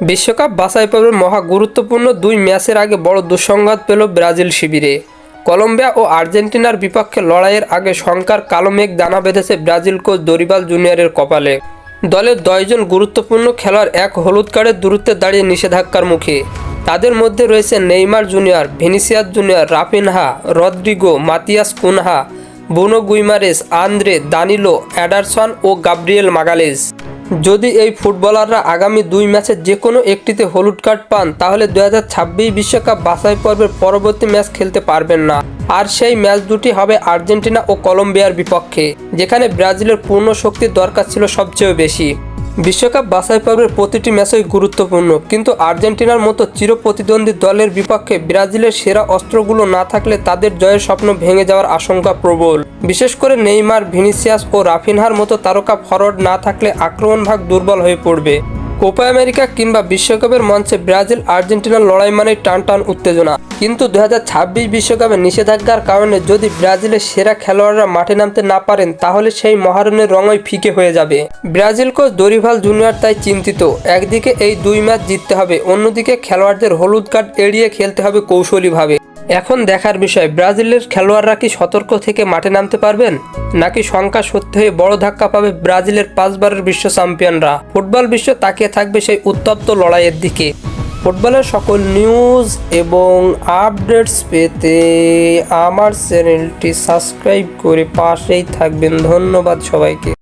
বিশ্বকাপ বাছাই পর্বের মহা গুরুত্বপূর্ণ দুই ম্যাচের আগে বড় দুঃসংঘাত পেল ব্রাজিল শিবিরে। কলম্বিয়া ও আর্জেন্টিনার বিপক্ষে লড়াইয়ের আগে শঙ্কার কালো মেঘ দানা বেঁধেছে ব্রাজিল কোচ দরিবাল জুনিয়রের কপালে। দলের দশজন গুরুত্বপূর্ণ খেলোয়াড় এক হলুদ কার্ডের দূরত্বে দাঁড়িয়ে নিষেধাজ্ঞার মুখে। তাদের মধ্যে রয়েছে Neymar Junior, Vinicius Junior Raphinha, Rodrygo, Matheus Cunha, Bruno Guimarães, Andre, Danilo, Ederson ও গাব্রিয়েল মাগালেস। যদি এই ফুটবলাররা আগামী দুই ম্যাচের যে কোনো একটিতে হলুড কার্ড পান, তাহলে দু হাজার বিশ্বকাপ বাছাই পর্বের পরবর্তী ম্যাচ খেলতে পারবেন না। আর সেই ম্যাচ দুটি হবে আর্জেন্টিনা ও কলম্বিয়ার বিপক্ষে, যেখানে ব্রাজিলের পূর্ণ শক্তির দরকার ছিল সবচেয়ে বেশি। বিশ্বকাপ বাছাই পর্বের প্রতিটি ম্যাচই গুরুত্বপূর্ণ, কিন্তু আর্জেন্টিনার মতো চিরপ্রতিদ্বন্দ্বী দলের বিপক্ষে ব্রাজিলের সেরা অস্ত্রগুলো না থাকলে তাদের জয়ের স্বপ্ন ভেঙে যাওয়ার আশঙ্কা প্রবল। বিশেষ করে নেইমার, ভিনিসিয়াস ও রাফিনহার মতো তারকা ফরওয়ার্ড না থাকলে আক্রমণ ভাগ দুর্বল হয়ে পড়বে। কোপা আমেরিকা কিংবা বিশ্বকাপের মঞ্চে ব্রাজিল আর্জেন্টিনার লড়াই মানে টান টান উত্তেজনা। কিন্তু দু বিশ্বকাপে নিষেধাজ্ঞার কারণে যদি ব্রাজিলের সেরা খেলোয়াড়রা মাঠে নামতে না পারেন, তাহলে সেই মহারণের রঙই ফিকে হয়ে যাবে। ব্রাজিল কোচ দরিভাল জুনিয়র তাই চিন্তিত। একদিকে এই দুই ম্যাচ জিততে হবে, অন্যদিকে খেলোয়াড়দের হলুদ কার্ড এড়িয়ে খেলতে হবে কৌশলীভাবে। এখন দেখার বিষয়, ব্রাজিলের খেলোয়াড়রা কি সতর্ক থেকে মাঠে নামতে পারবেন? নাকি শঙ্কা সত্যি হয়ে বড় ধাক্কা পাবে ব্রাজিলের পাঁচবারের বিশ্ব চ্যাম্পিয়নরা? ফুটবল বিশ্ব তাকিয়ে থাকবে সেই উত্তপ্ত লড়াইয়ের দিকে। ফুটবলের সকল নিউজ এবং আপডেটস পেতে আমার চ্যানেলটি সাবস্ক্রাইব করে পাশেই থাকবেন। ধন্যবাদ সবাইকে।